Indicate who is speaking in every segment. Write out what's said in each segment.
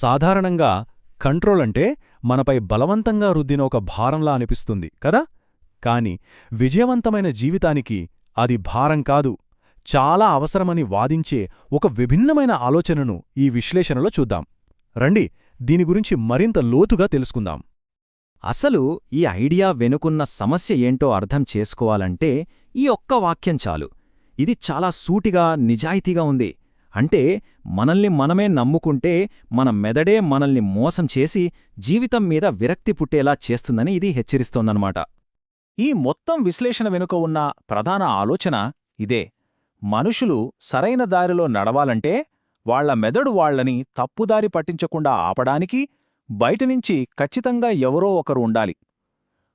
Speaker 1: సాధారణంగా కంట్రోల్ అంటే మనపై బలవంతంగా రుద్దిన ఒక భారంలా అనిపిస్తుంది కదా? కాని విజయవంతమైన జీవితానికి అది భారం కాదు. చాలా అవసరమని వాదించే ఒక విభిన్నమైన ఆలోచనను ఈ విశ్లేషణలో చూద్దాం. రండి దీని గురించి మరింత లోతుగా తెలుసుకుందాం.
Speaker 2: అసలు ఈ ఐడియా వెనుకున్న సమస్య ఏంటో అర్థం చేసుకోవాలంటే ఈ ఒక్క వాక్యం చాలు. ఇది చాలా సూటిగా నిజాయితీగా ఉంది. అంటే మనల్ని మనమే నమ్ముకుంటే మన మెదడే మనల్ని మోసం చేసి జీవితం మీద విరక్తి పుట్టేలా చేస్తుందని ఇది హెచ్చరిస్తోందనమాట
Speaker 3: ఈ మొత్తం విశ్లేషణ వెనుక ఉన్న ప్రధాన ఆలోచన ఇదే. మనుషులు సరైన దారిలో నడవాలంటే వాళ్ళ మెదడు వాళ్ళని తప్పుదారి పట్టించకుండా ఆపడానికి బయటనుంచి ఖచ్చితంగా ఎవరో ఒకరు ఉండాలి.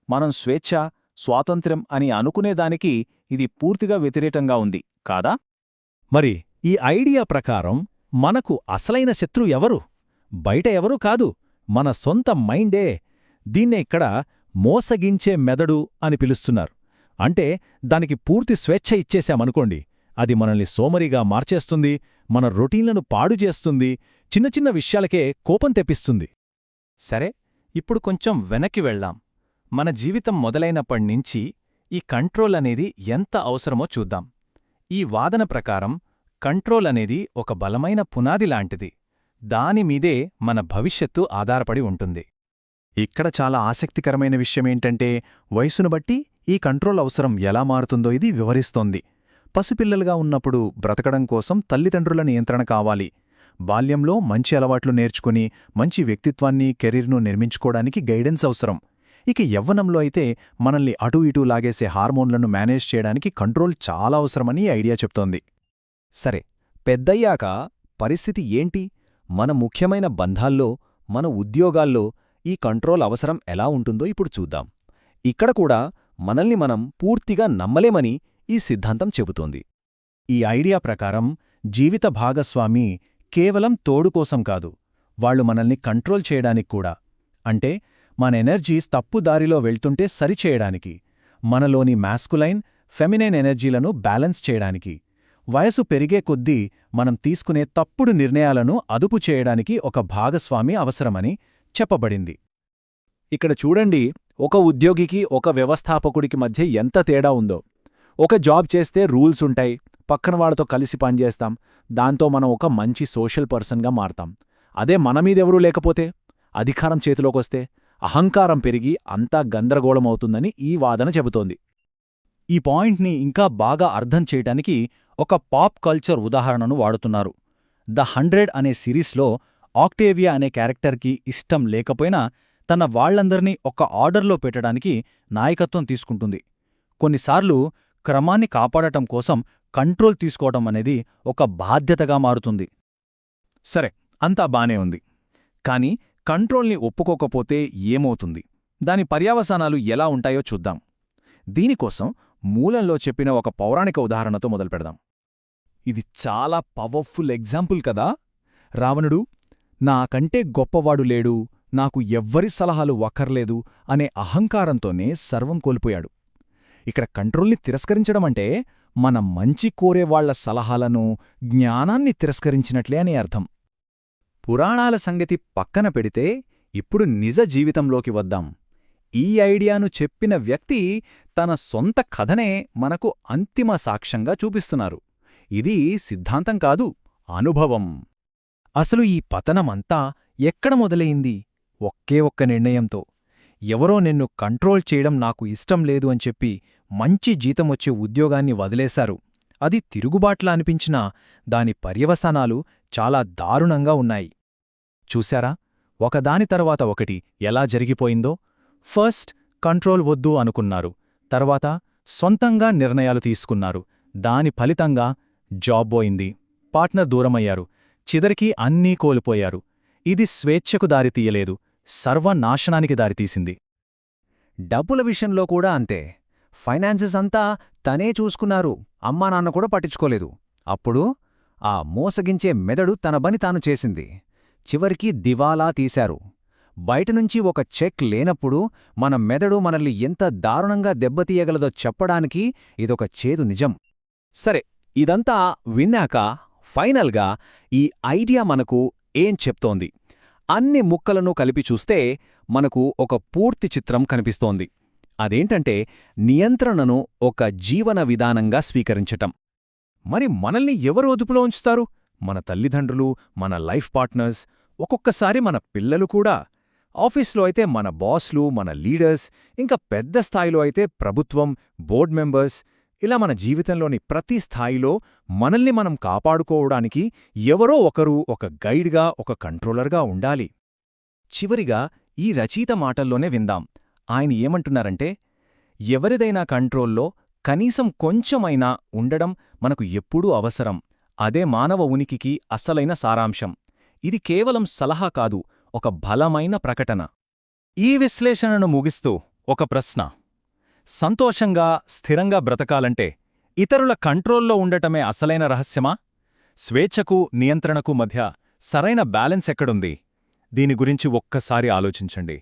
Speaker 3: మనం స్వేచ్ఛ స్వాతంత్ర్యం అని అనుకునేదానికి ఇది పూర్తిగా వ్యతిరేకంగా ఉంది కాదా?
Speaker 1: మరి ఈ ఐడియా ప్రకారం మనకు అసలైన శత్రు ఎవరు? బయట ఎవరూ కాదు మన సొంత మైండే దీన్నే ఇక్కడ మోసగించే మెదడు అని పిలుస్తున్నారు. అంటే దానికి పూర్తి స్వేచ్ఛ ఇచ్చేశామనుకోండి అది మనల్ని సోమరిగా మార్చేస్తుంది మన రొటీన్లను పాడు చేస్తుంది చిన్న చిన్న విషయాలకే కోపం తెప్పిస్తుంది.
Speaker 3: సరే ఇప్పుడు కొంచెం వెనక్కి వెళ్దాం. మన జీవితం మొదలైనప్పటినుంచి ఈ కంట్రోల్ అనేది ఎంత అవసరమో చూద్దాం. ఈ వాదన ప్రకారం కంట్రోల్ అనేది ఒక బలమైన పునాది లాంటిది. దానిమీదే మన భవిష్యత్తు ఆధారపడి ఉంటుంది. ఇక్కడ చాలా ఆసక్తికరమైన విషయమేంటంటే వయసును బట్టి ఈ కంట్రోల్ అవసరం ఎలా మారుతుందో ఇది వివరిస్తోంది. పసిపిల్లలుగా ఉన్నప్పుడు బ్రతకడం కోసం తల్లిదండ్రుల నియంత్రణ కావాలి. బాల్యంలో మంచి అలవాట్లు నేర్చుకుని మంచి వ్యక్తిత్వాన్ని కెరీర్ను నిర్మించుకోవడానికి గైడెన్స్ అవసరం. ఇక యవ్వనంలో అయితే మనల్ని అటూ ఇటూ లాగేసే హార్మోన్లను మేనేజ్ చేయడానికి కంట్రోల్ చాలా అవసరమని ఐడియా చెప్తోంది.
Speaker 2: సరే పెద్దయ్యాక పరిస్థితి ఏంటి? మన ముఖ్యమైన బంధాల్లో మన ఉద్యోగాల్లో ఈ కంట్రోల్ అవసరం ఎలా ఉంటుందో ఇప్పుడు చూద్దాం. ఇక్కడ కూడా మనల్ని మనం పూర్తిగా నమ్మలేమని ఈ సిద్ధాంతం చెబుతోంది.
Speaker 3: ఈ ఐడియా ప్రకారం జీవిత భాగస్వామి కేవలం తోడు కోసం కాదు వాళ్ళు మనల్ని కంట్రోల్ చేయడానికి కూడా. అంటే మన ఎనర్జీస్ తప్పు దారిలో వెళ్తుంటే సరిచేయడానికి మనలోని మాస్కులైన్ ఫెమినైన్ ఎనర్జీలను బ్యాలెన్స్ చేయడానికి. వయసు పెరిగే కొద్దీ మనం తీసుకునే తప్పుడు నిర్ణయాలను అదుపు చేయడానికి ఒక భాగస్వామి అవసరమని చెప్పబడింది. ఇక్కడ చూడండి ఒక ఉద్యోగికి ఒక వ్యవస్థాపకుడికి మధ్య ఎంత తేడా ఉందో. ఒక జాబ్ చేస్తే రూల్స్ ఉంటాయి పక్కన వాళ్ళతో కలిసి పనిచేస్తాం దాంతో మనం ఒక మంచి సోషల్ పర్సన్గా మారతాం. అదే మనమీదెవరూ లేకపోతే అధికారం చేతిలోకొస్తే అహంకారం పెరిగి అంతా గందరగోళమవుతుందని ఈ వాదన చెబుతోంది. ఈ పాయింట్ని ఇంకా బాగా అర్థం చేయటానికి ఒక పాప్ కల్చర్ ఉదాహరణను వాడుతున్నారు. ద హండ్రెడ్ అనే సిరీస్లో ఆక్టేవియా అనే క్యారెక్టర్కి ఇష్టం లేకపోయినా తన వాళ్ళందర్నీ ఒక ఆర్డర్లో పెట్టడానికి నాయకత్వం తీసుకుంటుంది. కొన్నిసార్లు క్రమాన్ని కాపాడటం కోసం కంట్రోల్ తీసుకోవటం అనేది ఒక బాధ్యతగా మారుతుంది. సరే అంతా బానే ఉంది. కాని కంట్రోల్ని ఒప్పుకోకపోతే ఏమవుతుంది? దాని పర్యావసానాలు ఎలా ఉంటాయో చూద్దాం. దీనికోసం మూలంలో చెప్పిన ఒక పౌరాణిక ఉదాహరణతో మొదలుపెడదాం. ఇది చాలా పవర్ఫుల్ ఎగ్జాంపుల్ కదా? రావణుడు నాకంటే గొప్పవాడు లేడు నాకు ఎవ్వరి సలహాలు వక్కర్లేదు అనే అహంకారంతోనే సర్వం కోల్పోయాడు. ఇక్కడ కంట్రోల్ని తిరస్కరించడమంటే మన మంచి కోరేవాళ్ళ సలహాలను జ్ఞానాన్ని తిరస్కరించినట్లే అని అర్థం. పురాణాల సంగతి పక్కన పెడితే ఇప్పుడు నిజ జీవితంలోకి వద్దాం. ఈ ఐడియాను చెప్పిన వ్యక్తి తన సొంత కథనే మనకు అంతిమ సాక్ష్యంగా చూపిస్తున్నారు. ఇది సిద్ధాంతం కాదు అనుభవం. అసలు ఈ పతనమంతా ఎక్కడ మొదలయింది ఒక్కే ఒక్క నిర్ణయంతో. ఎవరో నిన్ను కంట్రోల్ చేయడం నాకు ఇష్టం లేదు అని చెప్పి మంచి జీతమొచ్చే ఉద్యోగాన్ని వదిలేశారు. అది తిరుగుబాట్లా అనిపించినా దాని పర్యవసానాలు చాలా దారుణంగా ఉన్నాయి. చూశారా? ఒకదాని తర్వాత ఒకటి ఎలా జరిగిపోయిందో? ఫస్ట్ కంట్రోల్ వద్దు అనుకున్నారు. తర్వాత సొంతంగా నిర్ణయాలు తీసుకున్నారు. దాని ఫలితంగా జాబ్ పోయింది. పార్ట్నర్ దూరమయ్యారు. చిదరికి అన్నీ కోల్పోయారు. ఇది స్వేచ్ఛకు దారితీయలేదు సర్వనాశనానికి దారితీసింది డబ్బుల విషయంలో కూడా అంతే. ఫైనాన్సెస్ అంతా తనే చూసుకున్నారు. అమ్మా నాన్న కూడా పట్టించుకోలేదు. అప్పుడు ఆ మోసగించే మెదడు తన బని తాను చేసింది. చివరికి దివాలా తీశారు. బయటనుంచి ఒక చెక్ లేనప్పుడు మన మెదడు మనల్ని ఎంత దారుణంగా దెబ్బతీయగలదో చెప్పడానికి ఇదొక చేదు నిజం. సరే ఇదంతా విన్నాక ఫైనల్గా ఈ ఐడియా మనకు ఏం చెప్తోంది? అన్ని ముక్కలను కలిపి చూస్తే మనకు ఒక పూర్తి చిత్రం కనిపిస్తోంది. అదేంటంటే నియంత్రణను ఒక జీవన విధానంగా స్వీకరించటం.
Speaker 1: మరి మనల్ని ఎవరు అదుపులో ఉంచుతారు? మన తల్లిదండ్రులు మన లైఫ్ పార్ట్నర్స్ ఒక్కొక్కసారి మన పిల్లలు కూడా. ఆఫీస్లో అయితే మన బాస్లు మన లీడర్స్ ఇంకా పెద్ద స్థాయిలో అయితే ప్రభుత్వం బోర్డ్ మెంబర్స్ ఇలా మన జీవితంలోని ప్రతి స్థాయిలో మనల్ని మనం కాపాడుకోవడానికి ఎవరో ఒకరు ఒక గైడ్గా ఒక కంట్రోలర్గా ఉండాలి.
Speaker 2: చివరిగా ఈ రచయిత మాటల్లోనే విందాం. ఆయన ఏమంటున్నారంటే ఎవరిదైనా కంట్రోల్లో కనీసం కొంచెమైనా ఉండడం మనకు ఎప్పుడూ అవసరం. అదే మానవ ఉనికికి అసలైన సారాంశం. ఇది కేవలం సలహా కాదు ఒక బలమైన ప్రకటన.
Speaker 1: ఈ విశ్లేషణను ముగిస్తూ ఒక ప్రశ్న. సంతోషంగా స్థిరంగా బ్రతకాలంటే ఇతరుల కంట్రోల్లో ఉండటమే అసలైన రహస్యమా? స్వేచ్ఛకు నియంత్రణకు మధ్య సరైన బ్యాలెన్స్ ఎక్కడుంది? దీని గురించి ఒక్కసారి ఆలోచించండి.